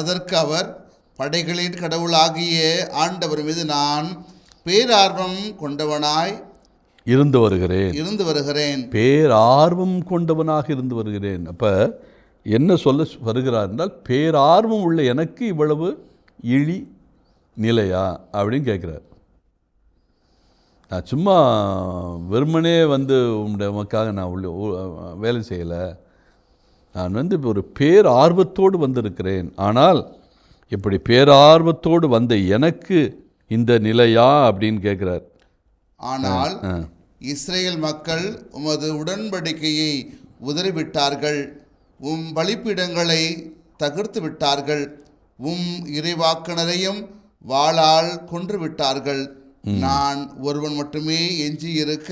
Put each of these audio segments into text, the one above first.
அதற்கு அவர் படைகளின் கடவுளாகிய ஆண்டவர் மீது நான் பேரார்வம் கொண்டவனாய் இருந்து வருகிறேன். இருந்து வருகிறேன். பேரார்வம் கொண்டவனாக இருந்து வருகிறேன். அப்போ என்ன சொல்ல வருகிறார் என்றால் பேரார்வம் உள்ள எனக்கு இவ்வளவு இழி நிலையா அப்படின்னு கேட்குறார். நான் சும்மா வெறுமனே வந்து உங்களுடைய உமக்காக நான் உள்ள வேலை செய்யலை. நான் வந்து ஒரு பேரார்வத்தோடு வந்திருக்கிறேன். ஆனால் இப்படி பேரார்வத்தோடு வந்த எனக்கு இந்த நிலையா அப்படின்னு கேட்குறார். ஆனால் இஸ்ரேல் மக்கள் உமது உடன்படிக்கையை உதறிவிட்டார்கள். உம் பலிப்பீடங்களை தகர்த்து விட்டார்கள். உம் இறைவாக்கினரையும் வாளால் கொன்று விட்டார்கள். நான் ஒருவன் மட்டுமே எஞ்சி இருக்க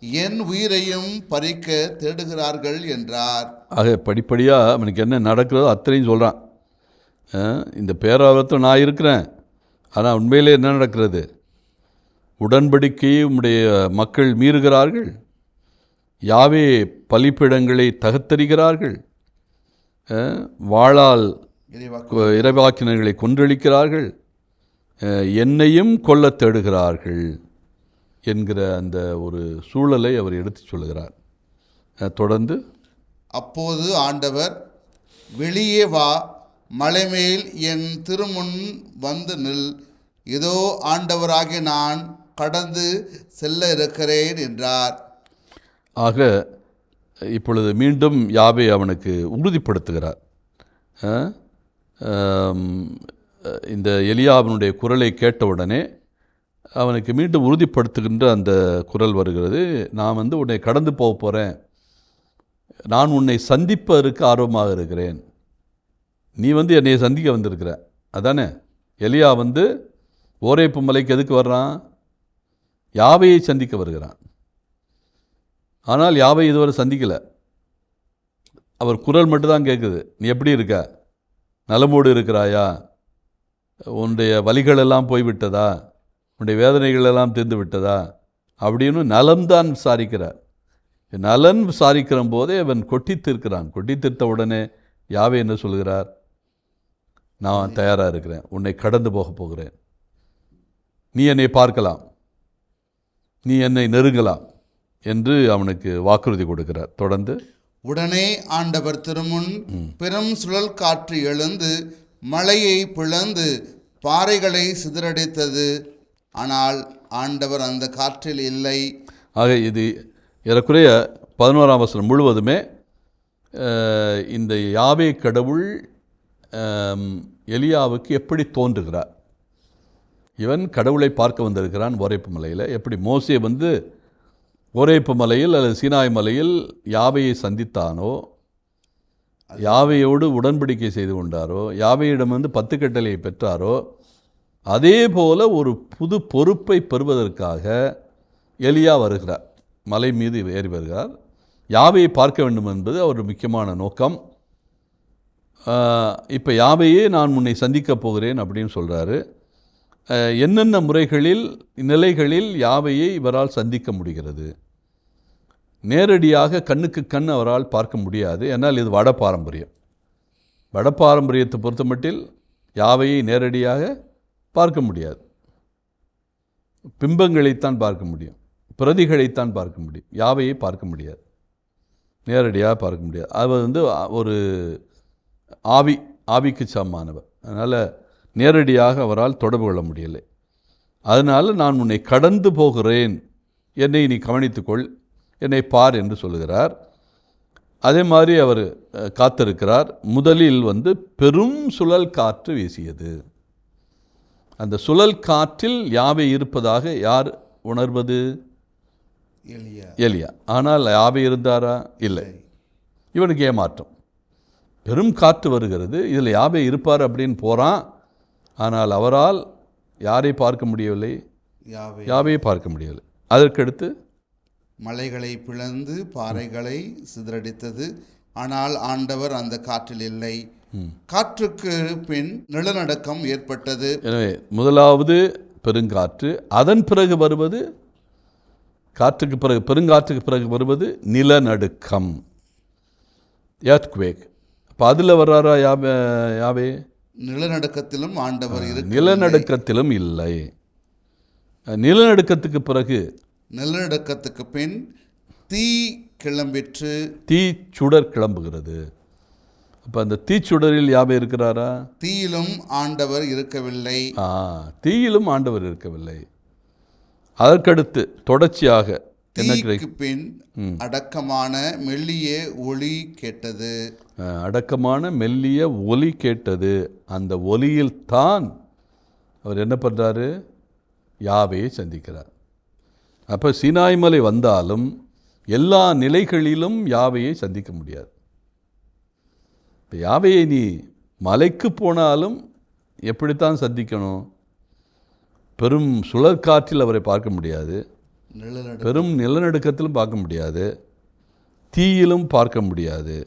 என் உயிரையும் பறிக்க தேடுகிறார்கள் என்றார். ஆக படிப்படியாக அவனுக்கு என்ன நடக்கிறதோ அத்தனையும் சொல்கிறான் இந்த பேராபத்தில் நான் இருக்கிறேன். ஆனால் உண்மையிலே என்ன நடக்கிறது? உடன்படிக்கையை உம்முடைய மக்கள் மீறுகிறார்கள். யாவே பலிப்பிடங்களை தகத்தறிகிறார்கள் கொ- இறைவாக்கினர்களை கொன்றளிக்கிறார்கள். என்னையும் கொல்லத் தேடுகிறார்கள். என்கிற அந்த ஒரு சூழலை அவர் எடுத்துச் சொல்லுகிறார். தொடர்ந்து அப்போது ஆண்டவர் வெளியே வா மலைமேல் என் திருமுன் வந்து நில். இதோ ஆண்டவராகிய நான் கடந்து செல்ல இருக்கிறேன் என்றார். ஆக இப்பொழுது மீண்டும் யாவை அவனுக்கு உறுதிப்படுத்துகிறார். இந்த எலியாவினுடைய குரலை கேட்டவுடனே அவனுக்கு மீண்டும் உறுதிப்படுத்துகின்ற அந்த குரல் வருகிறது. நான் வந்து உன்னை கடந்து போக போகிறேன் நான் உன்னை சந்திப்பதற்கு ஆர்வமாக இருக்கிறேன். நீ வந்து என்னை சந்திக்க வந்திருக்கிற. அதானே? எலியா வந்து ஓரேப்பு மலைக்கு எதுக்கு வர்றான்? யாவையை சந்திக்க வருகிறான்? ஆனால் யாவை இதுவரை சந்திக்கலை. அவர் குரல் மட்டும்தான் கேட்குது. நீ எப்படி இருக்க? நலமோடு இருக்கிறாயா? உன்னுடைய வழிகளெல்லாம் போய்விட்டதா? உன்னுடைய வேதனைகள் எல்லாம் தீர்ந்து விட்டதா அப்படின்னு நலம்தான் விசாரிக்கிறார். நலன் விசாரிக்கிற போதே அவன் கொட்டி தீர்க்கிறான் கொட்டி தீர்த்த உடனே யாவை என்ன சொல்கிறார்? நான் தயாராக இருக்கிறேன். உன்னை கடந்து போக போகிறேன். நீ என்னை பார்க்கலாம். நீ என்னை நெருங்கலாம் என்று அவனுக்கு வாக்குறுதி கொடுக்கிறார். தொடர்ந்து உடனே ஆண்டவர் திருமுன் பெரும் சுழல் காற்று எழுந்து மலையை பிளந்து பாறைகளை சிதறடித்தது. ஆனால் ஆண்டவர் அந்த காற்றில் இல்லை. ஆக இது ஏறக்குறைய பதினோராம் வசனம் முழுவதுமே இந்த யாவே கடவுள் எலியாவுக்கு எப்படி தோன்றுகிறார்? இவன் கடவுளை பார்க்க வந்திருக்கிறான் ஓரைப்பு மலையில். எப்படி மோசே வந்து ஓரைப்பு மலையில் அல்லது சீனாய் மலையில் யாவையை சந்தித்தானோ யாவையோடு உடன்படிக்கை செய்து கொண்டாரோ யாவையிடம் வந்து பத்து கட்டளையை பெற்றாரோ அதே போல ஒரு புது பொறுப்பை பெறுவதற்காக எலியா வருகிறார். மலை மீது ஏறி வருகிறார். யாவையை பார்க்க வேண்டும் என்பது அவர் முக்கியமான நோக்கம். இப்போ யாவையே நான் முன்னை சந்திக்கப் போகிறேன் அப்படின்னு சொல்கிறாரு என்னென்ன முறைகளில் நிலைகளில் யாவையை இவரால் சந்திக்க முடிகிறது? நேரடியாக கண்ணுக்கு கண் அவரால் பார்க்க முடியாது. ஏன்னால் இது வட பாரம்பரியம். வட பாரம்பரியத்தை பொறுத்தமட்டில் யாவையை நேரடியாக பார்க்க முடியாது. பிம்பங்களைத்தான் பார்க்க முடியும். பிரதிகளைத்தான் பார்க்க முடியும். யாவையை பார்க்க முடியாது. நேரடியாக பார்க்க முடியாது. அவர் வந்து ஒரு ஆவி ஆவிக்கு சமமானவர். அதனால் நேரடியாக அவரால் தொடர்பு கொள்ள முடியலை. அதனால் நான் உன்னை கடந்து போகிறேன். என்னை நீ கவனித்துக்கொள். என்னை பார் என்று சொல்லுகிறார். அதே மாதிரி அவர் காத்திருக்கிறார். முதலில் வந்து பெரும் சுழல் காற்று வீசியது. அந்த சுழல் காற்றில் யாவை இருப்பதாக யார் உணர்வது? எலியா. ஆனால் யாவை இருந்தாரா? இல்லை. இவனுக்கு ஏமாற்றம். பெரும் காற்று வருகிறது. இதில் யாவை இருப்பார் அப்படின்னு போகிறான் ஆனால் அவரால் யாரை பார்க்க முடியவில்லை? யாவே. யாவையை பார்க்க முடியவில்லை. அதற்கடுத்து மலைகளை பிளந்து பாறைகளை சிதறடித்தது. ஆனால் ஆண்டவர் அந்த காற்றில் இல்லை. காற்றுக்கு பின் நிலநடுக்கம் ஏற்பட்டது. எனவே முதலாவது பெருங்காற்று அதன் பிறகு வருவது காற்றுக்கு பிறகு பெருங்காற்றுக்கு பிறகு வருவது நிலநடுக்கம். எர்த்குவேக் அப்போ அதில் வர்றாரா யாவே யாவே? நிலநடுக்கத்திலும் ஆண்டவர் நிலநடுக்கத்திலும் இல்லை. நிலநடுக்கத்துக்கு பிறகு நிலநடுக்கத்துக்கு பின் தீ கிளம்பிற்று. தீச்சுடர் கிளம்புகிறது. அப்போ அந்த தீச்சுடரில் யாவே இருக்கிறாரா? தீயிலும் ஆண்டவர் இருக்கவில்லை. ஆ தீயிலும் ஆண்டவர் இருக்கவில்லை. அதற்கடுத்து தொடர்ச்சியாக தீக்கு பின் அடக்கமான மெல்லிய ஒளி கேட்டது. அடக்கமான மெல்லிய ஒலி கேட்டது. அந்த ஒலியில் தான் அவர் என்ன பண்ணுறாரு யாவையை சந்திக்கிறார். அப்போ சீனாய் மலை வந்தாலும் எல்லா நிலைகளிலும் யாவையை சந்திக்க முடியாது. இப்போ யாவையை நீ மலைக்கு போனாலும் எப்படித்தான் சந்திக்கணும்? பெரும் சுழற்காற்றில் அவரை பார்க்க முடியாது. பெரும் நிலநடுக்கத்திலும் பார்க்க முடியாது. தீயிலும் பார்க்க முடியாது.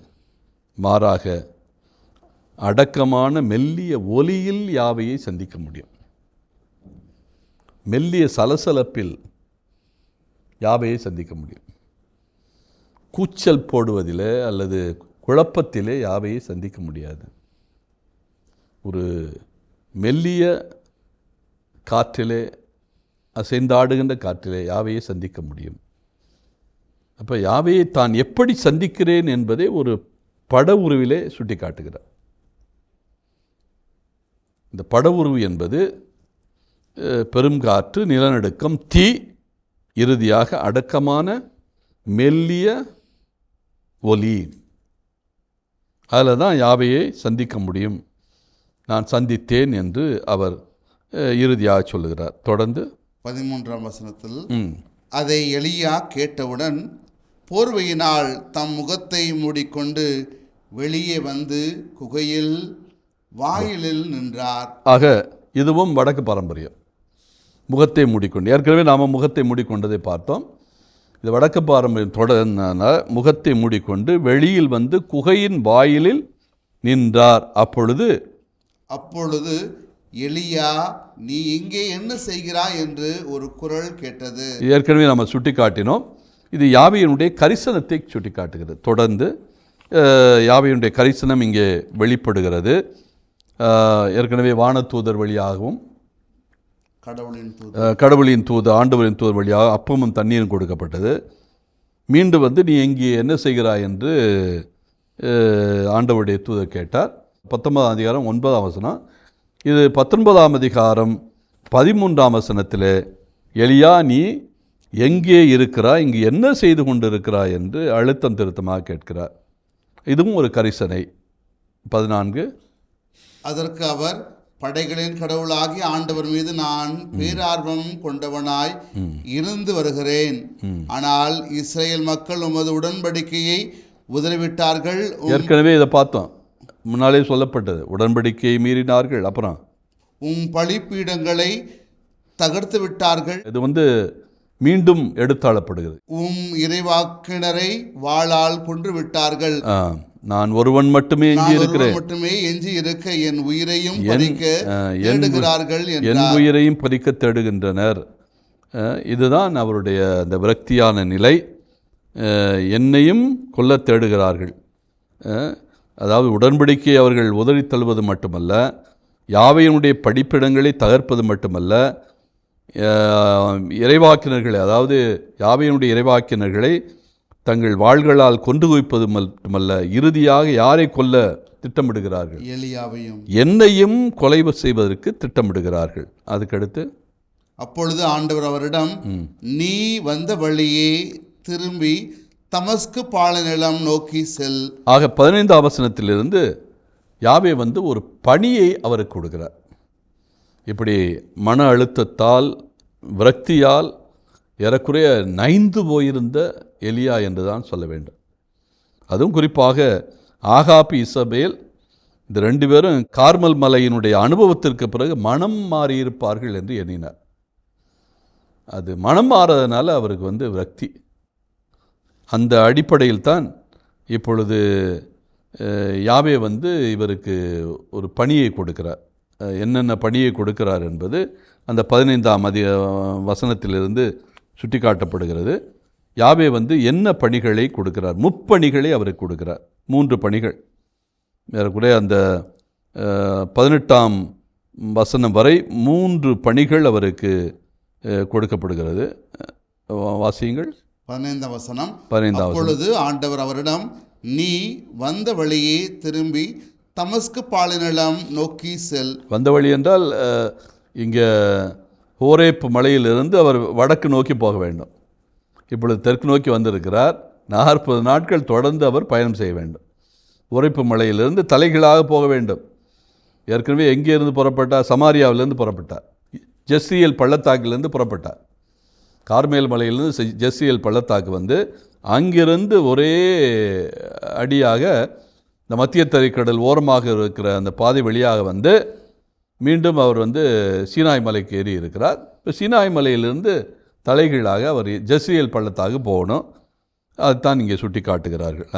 மாறாக அடக்கமான மெல்லிய ஒலியில் யாவையை சந்திக்க முடியும்? மெல்லிய சலசலப்பில் யாவையை சந்திக்க முடியும்? கூச்சல் போடுவதிலே அல்லது குழப்பத்திலே யாவையை சந்திக்க முடியாது. ஒரு மெல்லிய காற்றிலே அசைந்தாடுகின்ற காற்றிலே யாவையை சந்திக்க முடியும். அப்போ யாவையை தான் எப்படி சந்திக்கிறேன் என்பதை ஒரு பட உருவிலே சுட்டி காட்டுகிறார் இந்த பட உருவு என்பது பெருங்காற்று நிலநடுக்கம் தீ இறுதியாக அடக்கமான மெல்லிய ஒலி. அதில் தான் யாவையை சந்திக்க முடியும். நான் சந்தித்தேன் என்று அவர் இறுதியாக சொல்லுகிறார். தொடர்ந்து பதிமூன்றாம் வசனத்தில் அதை எலியா கேட்டவுடன் போர்வையினால் தம் முகத்தை மூடிக்கொண்டு வெளியே வந்து குகையில் வாயிலில் நின்றார். ஆக இதுவும் வடக்கு பாரம்பரியம். முகத்தை மூடிக்கொண்டு ஏற்கனவே நாம் முகத்தை மூடிக்கொண்டதை பார்த்தோம். இது வடக்கு பாரம்பரியம் தொடர்ந்த முகத்தை மூடிக்கொண்டு வெளியில் வந்து குகையின் வாயிலில் நின்றார். அப்பொழுது அப்பொழுது எலியா நீ இங்கே என்ன செய்கிறாய்? என்று ஒரு குரல் கேட்டது. ஏற்கனவே நம்ம சுட்டி காட்டினோம் இது யாவையினுடைய கரிசனத்தை சுட்டி காட்டுகிறது தொடர்ந்து யாவையினுடைய கரிசனம் இங்கே வெளிப்படுகிறது. ஏற்கனவே வானதூதர் வழியாகவும் கடவுளின் தூது அஹ், கடவுளின் தூது ஆண்டவரின் தூது வழியாக அப்பமும் தண்ணீரும் கொடுக்கப்பட்டது. மீண்டும் வந்து நீ இங்கே என்ன செய்கிறாய் என்று ஆண்டவருடைய தூதர் கேட்டார். பத்தொன்பதாம் அதிகாரம் ஒன்பதாம் வசனம். இது பத்தொன்பதாம் அதிகாரம் பதிமூன்றாம் வசனத்தில் எலியா நீ எங்கே இருக்கிறாய் இங்கு என்ன செய்து கொண்டிருக்கிறாய் என்று அழுத்தம் திருத்தமாக கேட்கிறார். இதுவும் ஒரு கரிசனை. பதினான்கு. அதற்கு அவர் படைகளின் கடவுளாகி ஆண்டவர் மீது நான் பேரார்வம் கொண்டவனாய் இருந்து வருகிறேன். ஆனால் இஸ்ரேல் மக்கள் உமது உடன்படிக்கையை உதறிவிட்டார்கள். ஏற்கனவே இதை பார்த்தோம். முன்னாலே சொல்லப்பட்டது. உடன்படிக்கையை மீறினார்கள். அப்புறம்? உம் பலிப்பீடங்களை தகர்த்து விட்டார்கள். இது வந்து மீண்டும் எடுத்தாளப்படுகிறது. உம் இறைவாக்கினரை வாளால் கொன்று விட்டார்கள். நான் ஒருவன் மட்டுமே எஞ்சி இருக்கிறேன் மட்டுமே எஞ்சி இருக்க என் உயிரையும் என் பறிக்க தேடுகிறார்கள் என் உயிரையும் பறிக்க தேடுகின்றனர். இதுதான் அவருடைய அந்த விரக்தியான நிலை. என்னையும் கொல்லத் தேடுகிறார்கள். அதாவது உடன்படிக்கையை அவர்கள் உதறித் தள்ளுவது மட்டுமல்ல யாவையினுடைய படிப்பிடங்களை தகர்ப்பது மட்டுமல்ல இறைவாக்கினர்களை அதாவது யாவையினுடைய இறைவாக்கினர்களை தங்கள் வாள்களால் கொண்டு குவிப்பது மட்டுமல்ல இறுதியாக யாரை கொல்ல திட்டமிடுகிறார்கள்? எலியாவையும். என்னையும் கொலை செய்வதற்கு திட்டமிடுகிறார்கள். அதுக்கடுத்து? அப்பொழுது ஆண்டவர் அவரிடம் நீ வந்த வழியே திரும்பி தமஸ்கு பாலநிலம் நோக்கி செல். ஆக பதினைந்தாம் வசனத்திலிருந்து யாவே வந்து ஒரு பணியை அவருக்கு கொடுக்கிறார். இப்படி மன அழுத்தத்தால் விரக்தியால் ஏறக்குறைய நைந்து போயிருந்த எலியா என்று தான் சொல்ல வேண்டும். அதுவும் குறிப்பாக ஆகாபி இசபேல் இந்த ரெண்டு பேரும் கார்மல் மலையினுடைய அனுபவத்திற்கு பிறகு மனம் மாறியிருப்பார்கள் என்று எண்ணினார். அது மனம் மாறதுனால அவருக்கு வந்து விரக்தி. அந்த அடிப்படையில் தான் இப்பொழுது யாவே வந்து இவருக்கு ஒரு பணியை கொடுக்கிறார். என்னென்ன பணியை கொடுக்கிறார் என்பது அந்த பதினைந்தாம் அதிக வசனத்திலிருந்து சுட்டிக்காட்டப்படுகிறது. யாவே வந்து என்ன பணிகளை கொடுக்கிறார்? முப்பணிகளை அவருக்கு கொடுக்கிறார். மூன்று பணிகள். ஏறக்குறைய அந்த பதினெட்டாம் வசனம் வரை மூன்று பணிகள் அவருக்கு கொடுக்கப்படுகிறது. வாசியுங்கள். பதினைந்தாம் வசனம். பதினைந்தாம். அப்பொழுது ஆண்டவர் அவரிடம் நீ வந்த வழியே திரும்பி தமஸ்கு பாலநிலம் நோக்கி செல். வந்த வழி என்றால் இங்கே ஹோரேப் மலையிலிருந்து அவர் வடக்கு நோக்கி போக வேண்டும். இப்பொழுது தெற்கு நோக்கி வந்திருக்கிறார். நாற்பது நாட்கள் தொடர்ந்து அவர் பயணம் செய்ய வேண்டும். உரைப்பு மலையிலிருந்து தலைகீழாக போக வேண்டும். ஏற்கனவே எங்கேருந்து புறப்பட்டார்? சமாரியாவிலிருந்து புறப்பட்டார். ஜெஸ்ரியல் பள்ளத்தாக்கிலிருந்து புறப்பட்டார். கார்மேல் மலையிலிருந்து செ- ஜெஸ்ரியல் பள்ளத்தாக்கு வந்து அங்கிருந்து ஒரே அடியாக இந்த மத்திய தரைக்கடல் ஓரமாக இருக்கிற அந்த பாதை வழியாக வந்து மீண்டும் அவர் வந்து சீனாய் மலைக்கு ஏறி இருக்கிறார் இப்போ சீனாய் மலையிலிருந்து தலைகீழாக அவர் ஜெஸ்ரியல் பள்ளத்தாக்கு போகணும். அதுதான் இங்கே சுட்டி காட்டுகிறார்கள்.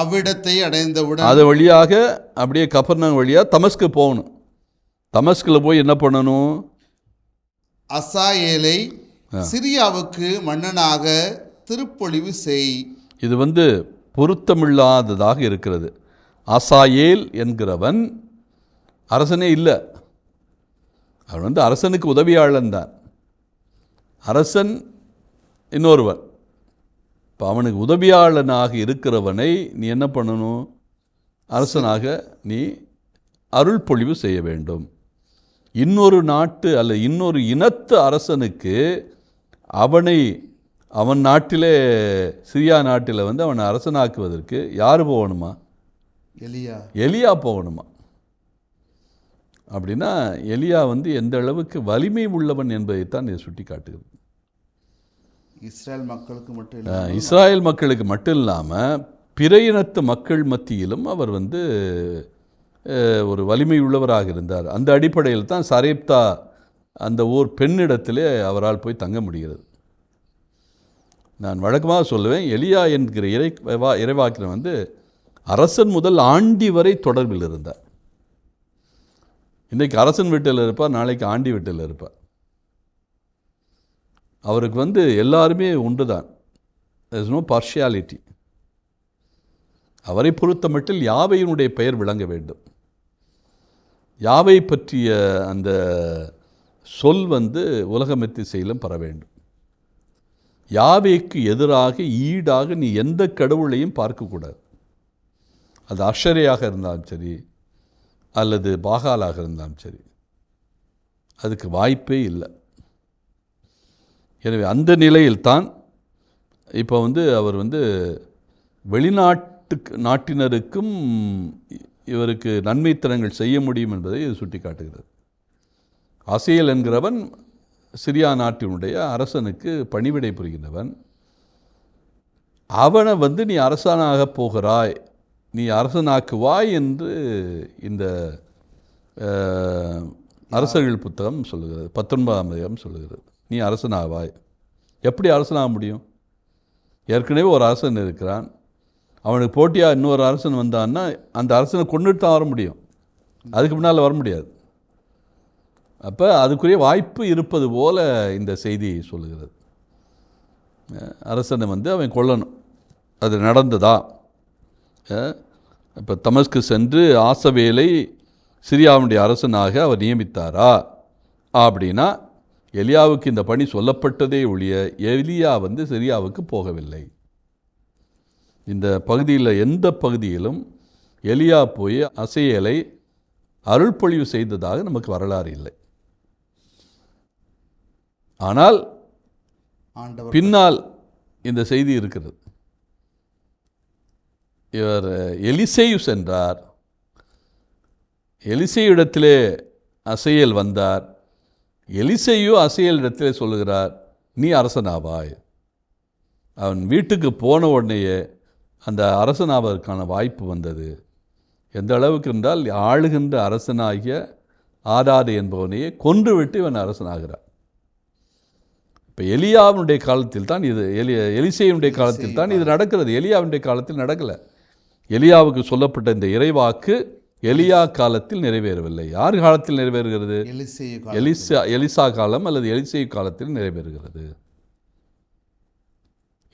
அவ்விடத்தை அடைந்தவுடன் அது வழியாக அப்படியே கப்பர்னாங் வழியாக தமஸ்கு போகணும். தமஸ்கில் போய் என்ன பண்ணணும்? அசாயேலை சிரியாவுக்கு மன்னனாக திருப்பொழிவு செய். இது வந்து பொருத்தமில்லாததாக இருக்கிறது. அசாயேல் என்கிறவன் அரசனே இல்லை. அவன் வந்து அரசனுக்கு உதவியாளன் தான். அரசன் இன்னொருவன். இப்போ அவனுக்கு உதவியாளனாக இருக்கிறவனை நீ என்ன பண்ணணும்? அரசனாக நீ அருள் பொழிவு செய்ய வேண்டும். இன்னொரு நாட்டு அல்ல இன்னொரு இனத்து அரசனுக்கு அவனை அவன் நாட்டிலே சிரியா நாட்டில் வந்து அவனை அரசனாக்குவதற்கு யார் போகணுமா? எலியா. எலியா போகணுமா? அப்படின்னா எலியா வந்து எந்த அளவுக்கு வலிமை உள்ளவன் என்பதைத்தான் இது சுட்டி காட்டுகிறது. இஸ்ரேல் மக்களுக்கு மட்டும் இஸ்ராயேல் மக்களுக்கு மட்டும் இல்லாமல் பிற இனத்து மக்கள் மத்தியிலும் அவர் வந்து ஒரு வலிமை உள்ளவராக இருந்தார். அந்த அடிப்படையில் தான் சரேப்தா அந்த ஊர் பெண்ணிடத்திலே அவரால் போய் தங்க முடிகிறது. நான் வழக்கமாக சொல்லுவேன் எலியா என்கிற இறை இறைவாக்கினர் வந்து அரசன் முதல் ஆண்டி வரை தொடர்பில் இருந்தார். இன்றைக்கு அரசன் வீட்டில் இருப்பார் நாளைக்கு ஆண்டி வீட்டில் இருப்பார் அவருக்கு வந்து எல்லாருமே உண்டு தான் இஸ் நோ பார்ஷியாலிட்டி அவரை பொறுத்த மட்டில் யாவையினுடைய பெயர் விளங்க வேண்டும்? யாவை பற்றிய அந்த சொல் வந்து உலகமெத்திசையிலும் பெற வேண்டும். யாவைக்கு எதிராக ஈடாக நீ எந்த கடவுளையும் பார்க்கக்கூடாது. அது அஷரையாக இருந்தாலும் சரி அல்லது பாகாலாக இருந்தாலும் சரி அதுக்கு வாய்ப்பே இல்லை. எனவே அந்த நிலையில்தான் இப்போ வந்து அவர் வந்து வெளிநாட்டுக்கு நாட்டினருக்கும் இவருக்கு நன்மைத்தனங்கள் செய்ய முடியும் என்பதை இது சுட்டி காட்டுகிறது அசையல் என்கிறவன் சிரியா நாட்டினுடைய அரசனுக்கு பணிவிடை புரிகின்றவன். அவனை வந்து நீ அரசனாக போகிறாய் நீ அரசனாக்குவாய் என்று இந்த அரசர்கள் புத்தகம் சொல்லுகிறது பத்தொன்பதாம் அதிகாரம் சொல்லுகிறது. நீ அரசனாவாய். எப்படி அரசனாக முடியும்? ஏற்கனவே ஒரு அரசன் இருக்கிறான். அவனுக்கு போட்டியாக இன்னொரு அரசன் வந்தான்னா அந்த அரசனை கொண்டுட்டு தான் வர முடியும். அதுக்கு முன்னால் வர முடியாது. அப்போ அதுக்குரிய வாய்ப்பு இருப்பது போல இந்த செய்தி சொல்லுகிறது. அரசனை வந்து அவன் கொல்லணும். அது நடந்ததா? இப்போ தமஸ்கு சென்று ஆசவேலை சிரியாவுடைய அரசனாக அவர் நியமித்தாரா? அப்படின்னா எலியாவுக்கு இந்த பணி சொல்லப்பட்டதே ஒழிய எலியா வந்து சிரியாவுக்கு போகவில்லை. இந்த பகுதியில் எந்த பகுதியிலும் எலியா போய் அசையலை அருள்பொழிவு செய்ததாக நமக்கு வரலாறு இல்லை. ஆனால் பின்னால் இந்த செய்தி இருக்கிறது. இவர் எலிசேயு சென்றார் எலிசேயிடத்திலே அசையல் வந்தார். எலிசேயு அசையல் இடத்திலே சொல்லுகிறார் நீ அரசனாவாய். அவன் வீட்டுக்கு போன உடனேயே அந்த அரசனாவதற்கான வாய்ப்பு வந்தது. எந்த அளவுக்கு என்றால் ஆளுகின்ற அரசனாகிய ஆதாடு என்பவனையே கொன்றுவிட்டு இவன் அரசனாகிறான். இப்போ எலியாவினுடைய காலத்தில் தான் இது எலி எலிசேயுடைய காலத்தில் தான் இது நடக்கிறது. எலியாவினுடைய காலத்தில் நடக்கலை. எலியாவுக்கு சொல்லப்பட்ட இந்த இறைவாக்கு எலியா காலத்தில் நிறைவேறவில்லை. யார் காலத்தில் நிறைவேறுகிறது? எலிசா எலிசா காலம் அல்லது எலிசேயு காலத்தில் நிறைவேறுகிறது.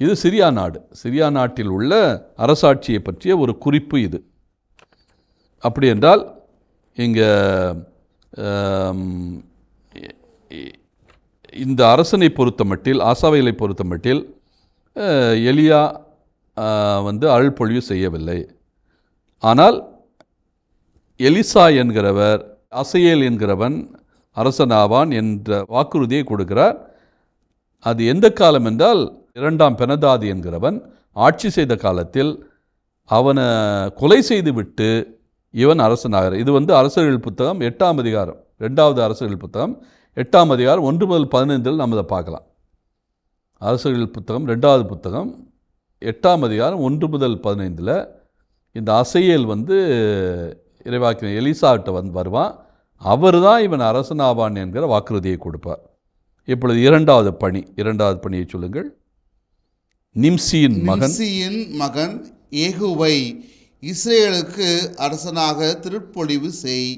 இது சிரியா நாடு. சிரியா நாட்டில் உள்ள அரசாட்சியை பற்றிய ஒரு குறிப்பு இது. அப்படி என்றால் இங்கே இந்த அரசனை பொறுத்தமட்டில் ஆசாவைகளை பொறுத்தமட்டில் அஹ், எலியா வந்து அருள்பொழிவு செய்யவில்லை. ஆனால் எலிசா என்கிறவர் அசையேல் என்கிறவன் அரசனாவான் என்ற வாக்குறுதியை கொடுக்கிறார். அது எந்த காலம் என்றால் இரண்டாம் பெனதாதி என்கிறவன் ஆட்சி செய்த காலத்தில் அவனை கொலை செய்துவிட்டு இவன் அரசனாகிறார். இது வந்து அரசர்கள் புத்தகம் எட்டாம் அதிகாரம் ரெண்டாவது அரசர்கள் புத்தகம் எட்டாம் அதிகாரம் ஒன்று முதல் பதினைந்தில் நம்ம அதை பார்க்கலாம். அரசர்கள் புத்தகம் ரெண்டாவது புத்தகம் எட்டாம் அதிகாரம் ஒன்று முதல் பதினைந்தில் இந்த அசையேல் வந்து இறைவாக்கின எலிசாட்ட வந்து வருவான். அவர் தான் இவன் அரசனாவான் என்கிற வாக்குறுதியை கொடுப்பார். இப்பொழுது இரண்டாவது பணி இரண்டாவது பணியை சொல்லுங்கள். நிம்சியின் மகன். மகன் ஏகுவை இஸ்ரேலுக்கு அரசனாக திருப்பொழிவு செய்.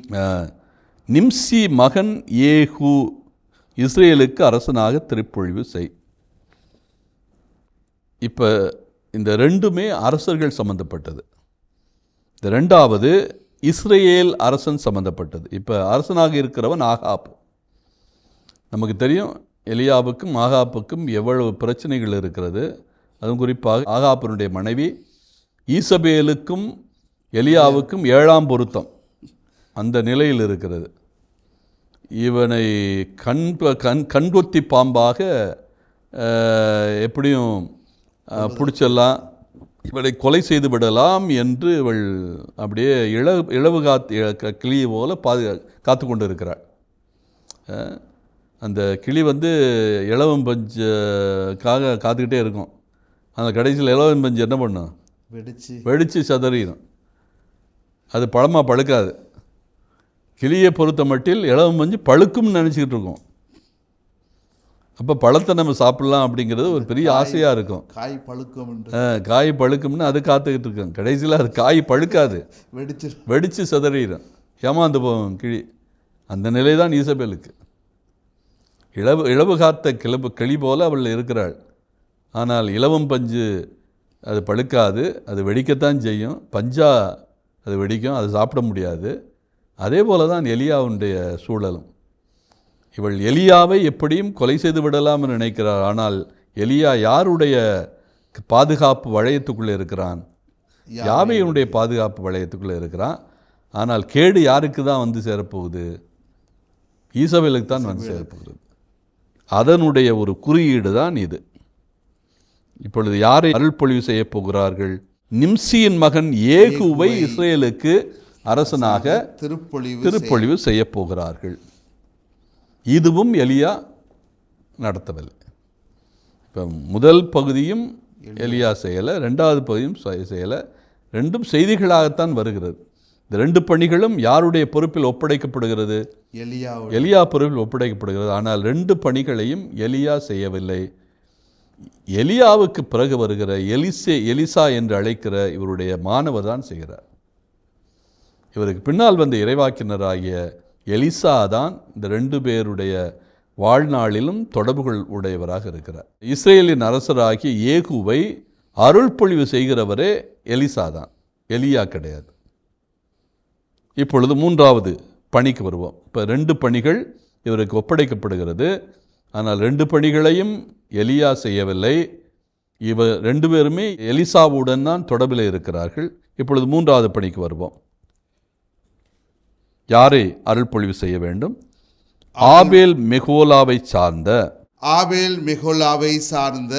நிம்சி மகன் ஏகு இஸ்ரேலுக்கு அரசனாக திருப்பொழிவு செய். இப்போ இந்த ரெண்டுமே அரசர்கள் சம்பந்தப்பட்டது. இந்த ரெண்டாவது இஸ்ரேல் அரசன் சம்பந்தப்பட்டது. இப்போ அரசனாக இருக்கிறவன் ஆகாப். நமக்கு தெரியும் எலியாவுக்கும் ஆகாப்புக்கும் எவ்வளவு பிரச்சனைகள் இருக்கிறது. அதுவும் குறிப்பாக ஆகாப்பினுடைய மனைவி ஈசபேலுக்கும் எலியாவுக்கும் ஏழாம் பொருத்தம் அந்த நிலையில் இருக்கிறது. இவனை கண் கண் கண்கொத்தி பாம்பாக எப்படியும் அஹ், பிடிச்சிடலாம் இவளை கொலை செய்து விடலாம் என்று இவள் அப்படியே இள இளவு காத்து கிளியை போல பாது காத்து கொண்டு இருக்கிறாள் அந்த கிளி வந்து இளவம் பஞ்சுக்காக காத்துக்கிட்டே இருக்கும். அந்த கடைசியில் இளவம் பஞ்சு என்ன பண்ணும்? வெடிச்சு. வெடித்து சதறிடும். அது பழமாக பழுக்காது. கிளியை பொறுத்த மட்டில் இளவம் மஞ்சு பழுக்கும்னு நினச்சிக்கிட்டு இருக்கோம். அப்போ பழத்தை நம்ம சாப்பிட்லாம் அப்படிங்கிறது ஒரு பெரிய ஆசையாக இருக்கும். காய் பழுக்கும் காய் பழுக்கும்னு அது காத்துக்கிட்டு இருக்கும். கடைசியில் அது காய் பழுக்காது. வெடிச்சு வெடித்து சிதறிடும் ஏமாந்து போகும் கிளி. அந்த நிலை தான் ஈசபேலுக்கு. இளவு இளவு காத்த கிளப்பு கிளி போல அவள் இருக்கிறாள். ஆனால் இலவம் பஞ்சு அது பழுக்காது அது வெடிக்கத்தான் செய்யும். பஞ்சா அது வெடிக்கும் அது சாப்பிட முடியாது. அதே போல தான் எலியாவுடைய சூழலும். இவள் எலியாவை எப்படியும் கொலை செய்து விடலாம் என்று நினைக்கிறார். ஆனால் எலியா யாருடைய பாதுகாப்பு வளையத்துக்குள்ளே இருக்கிறான்? யாவையினுடைய பாதுகாப்பு வளையத்துக்குள்ளே இருக்கிறான்? ஆனால் கேடு யாருக்கு தான் வந்து சேரப்போகுது? ஈசபேலுக்கு தான் வந்து சேரப்போகிறது அதனுடைய ஒரு குறியீடு தான் இது. இப்பொழுது யாரை அருள்பொழிவு செய்ய போகிறார்கள்? நிம்சியின் மகன் ஏகுவை இஸ்ரேலுக்கு அரசனாக திருப்பொழிவு திருப்பொழிவு செய்ய போகிறார்கள். இதுவும் எலியா நடத்தவில்லை. இப்போ முதல் பகுதியும் எலியா செய்யலை ரெண்டாவது பகுதியும் செய்- செய்யலை. ரெண்டும் செய்திகளாகத்தான் வருகிறது. இந்த ரெண்டு பணிகளும் யாருடைய பொறுப்பில் ஒப்படைக்கப்படுகிறது? எலியா எலியா பொறுப்பில் ஒப்படைக்கப்படுகிறது. ஆனால் ரெண்டு பணிகளையும் எலியா செய்யவில்லை. எலியாவுக்கு பிறகு வருகிற எலிசே எலிசா என்று அழைக்கிற இவருடைய மாணவர் தான் செய்கிறார். இவருக்கு பின்னால் வந்த இறைவாக்கினராகிய எலிசா தான் இந்த ரெண்டு பேருடைய வாழ்நாளிலும் தொடர்புகள் உடையவராக இருக்கிறார். இஸ்ரேலின் அரசராகிய ஏகுவை அருள்பொழிவு செய்கிறவரே எலிசா தான் எலியா கிடையாது. இப்பொழுது மூன்றாவது பணிக்கு வருவோம். இப்போ ரெண்டு பணிகள் இவருக்கு ஒப்படைக்கப்படுகிறது. ஆனால் ரெண்டு பணிகளையும் எலியா செய்யவில்லை. இவர் ரெண்டு பேருமே எலிசாவுடன் தான் தொடர்பில் இருக்கிறார்கள். இப்பொழுது மூன்றாவது பணிக்கு வருவோம். யாரை அருள்பொழிவு செய்ய வேண்டும்? ஆபேல் மெகோலாவை சார்ந்த ஆபேல் மெகோலாவை சார்ந்த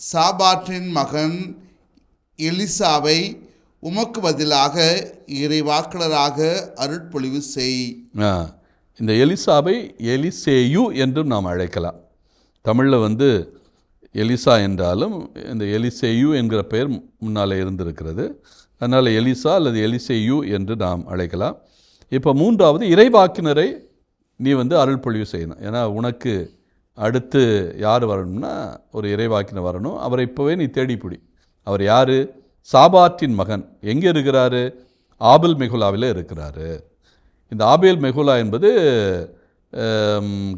சாபாற்றின் மகன் எலிசாவை உமக்கு பதிலாக இறைவாக்கலராக அருட்பொழிவு செய். இந்த எலிசாவை எலிசேயு என்றும் நாம் அழைக்கலாம். தமிழில் வந்து எலிசா என்றாலும் இந்த எலிசேயு என்கிற பெயர் முன்னாலே இருந்திருக்கிறது. அதனால் எலிசா அல்லது எலிசேயு என்று நாம் அழைக்கலாம். இப்போ மூன்றாவது இறைவாக்கினரை நீ வந்து அருள்பொழிவு செய்யணும். ஏன்னா உனக்கு அடுத்து யார் வரணும்னா ஒரு இறைவாக்கினர் வரணும். அவரை இப்போவே நீ தேடிப்பிடி. அவர் யார்? சாபாற்றின் மகன். எங்கே இருக்கிறாரு? ஆபில் மெகுலாவில் இருக்கிறாரு. இந்த ஆபேல் மெகுலா என்பது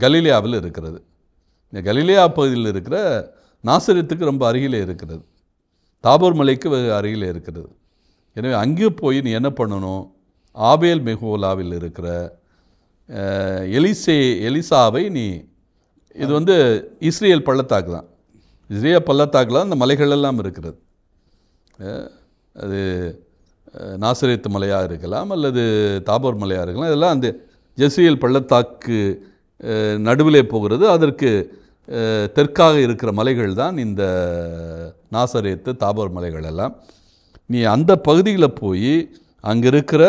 கலீலியாவில் இருக்கிறது. இந்த கலீலியா பகுதியில் இருக்கிற நாசரத்துக்கு ரொம்ப அருகிலே இருக்கிறது. தாபூர் மலைக்கு அருகிலே இருக்கிறது. எனவே அங்கே போய் நீ என்ன பண்ணணும்? ஆபேல் மெகோலாவில் இருக்கிற எலிசே எலிசாவை நீ இது வந்து இஸ்ரேல் பள்ளத்தாக்கு தான் இஸ்ரேல் பள்ளத்தாக்கில் அந்த மலைகள் எல்லாம் இருக்கிறது. அது நாசரேத்து மலையாக இருக்கலாம் அல்லது தாபோர் மலையாக இருக்கலாம் இதெல்லாம் அந்த ஜெசியல் பள்ளத்தாக்கு நடுவிலே போகிறது. அதற்கு தெற்காக இருக்கிற மலைகள் தான் இந்த நாசரேத்து தாபோர் மலைகள் எல்லாம். நீ அந்த பகுதியில் போய் அங்கே இருக்கிற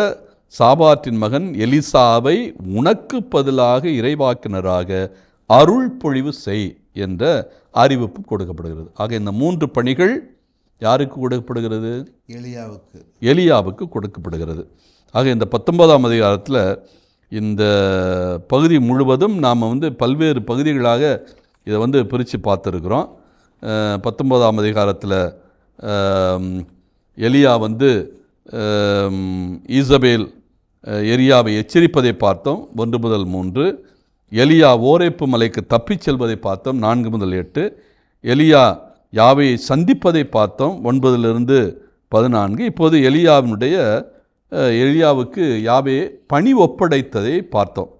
சாபாற்றின் மகன் எலிசாவை உனக்கு பதிலாக இறைவாக்கினராக அருள் பொழிவு செய் என்ற அறிவிப்பு கொடுக்கப்படுகிறது. ஆக இந்த மூன்று பணிகள் யாருக்கு கொடுக்கப்படுகிறது? எலியாவுக்கு. எலியாவுக்கு கொடுக்கப்படுகிறது. ஆக இந்த பத்தொன்பதாம் அதிகாரத்தில் இந்த பகுதி முழுவதும் நாம் வந்து பல்வேறு பகுதிகளாக இதை வந்து பிரித்து பார்த்துருக்குறோம். பத்தொன்பதாம் அதிகாரத்தில் எலியா வந்து ஈசபேல் எரியாவை எச்சரிப்பதை பார்த்தோம். ஒன்று முதல் மூன்று. எலியா ஓரேப்பு மலைக்கு தப்பிச் செல்வதை பார்த்தோம். நான்கு முதல் எட்டு. எலியா யாவையை சந்திப்பதை பார்த்தோம். ஒன்பதிலிருந்து பதினான்கு. இப்போது எலியாவினுடைய எலியாவுக்கு யாவே பணி ஒப்படைத்ததை பார்த்தோம்.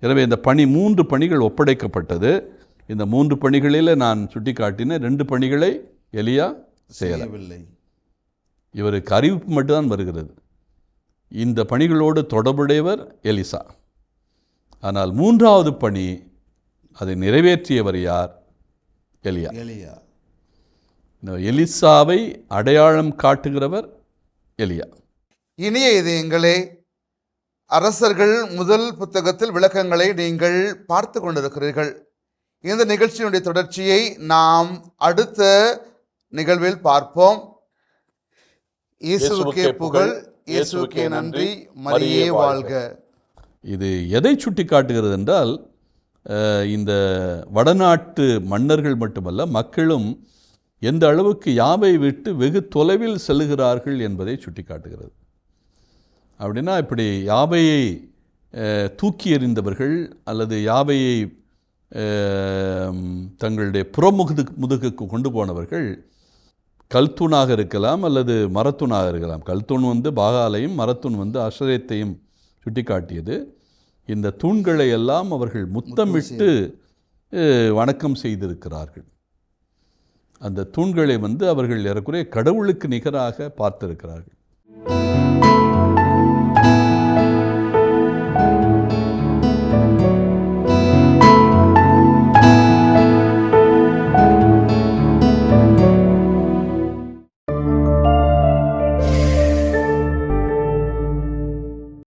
எனவே இந்த பணி மூன்று பணிகள் ஒப்படைக்கப்பட்டது. இந்த மூன்று பணிகளில் நான் சுட்டிக்காட்டின ரெண்டு பணிகளை எலியா செய்யவில்லை. இவருக்கு அறிவிப்பு மட்டும்தான் வருகிறது. இந்த பணிகளோடு தொடர்புடையவர் எலிசா. ஆனால் மூன்றாவது பணி அதை நிறைவேற்றியவர் யார்? எலியா. எலியா. எலிசாவை அடையாளம் காட்டுகிறவர் எலியா. இனிய இதயங்களே அரசர்கள் முதல் புத்தகத்தில் விளக்கங்களை நீங்கள் பார்த்து கொண்டிருக்கிறீர்கள். இந்த நிகழ்ச்சியினுடைய தொடர்ச்சியை நாம் அடுத்த நிகழ்வில் பார்ப்போம். இயேசுவுக்கே புகழ். இயேசுவுக்கே நன்றி. மரியே வாழ்க. இது எதை சுட்டி காட்டுகிறது என்றால் இந்த வடநாட்டு மன்னர்கள் மட்டுமல்ல மக்களும் எந்த அளவுக்கு யாவை விட்டு வெகு தொலைவில் செல்லுகிறார்கள் என்பதை சுட்டி காட்டுகிறது அப்படின்னா இப்படி யாவையை தூக்கி எறிந்தவர்கள் அல்லது யாவையை தங்களுடைய புறமுகுது முதுகுக்கு கொண்டு போனவர்கள் கல்தூணாக இருக்கலாம் அல்லது மரத்தூணாக இருக்கலாம். கல்தூண் வந்து பாகாலையும் மரத்தூண் வந்து அஷரேத்தையும் சுட்டிக்காட்டியது. இந்த தூண்களை எல்லாம் அவர்கள் முத்தமிட்டு வணக்கம் செய்திருக்கிறார்கள். அந்த தூண்களை வந்து அவர்கள் ஏறக்குறைய கடவுளுக்கு நிகராக பார்த்திருக்கிறார்கள்.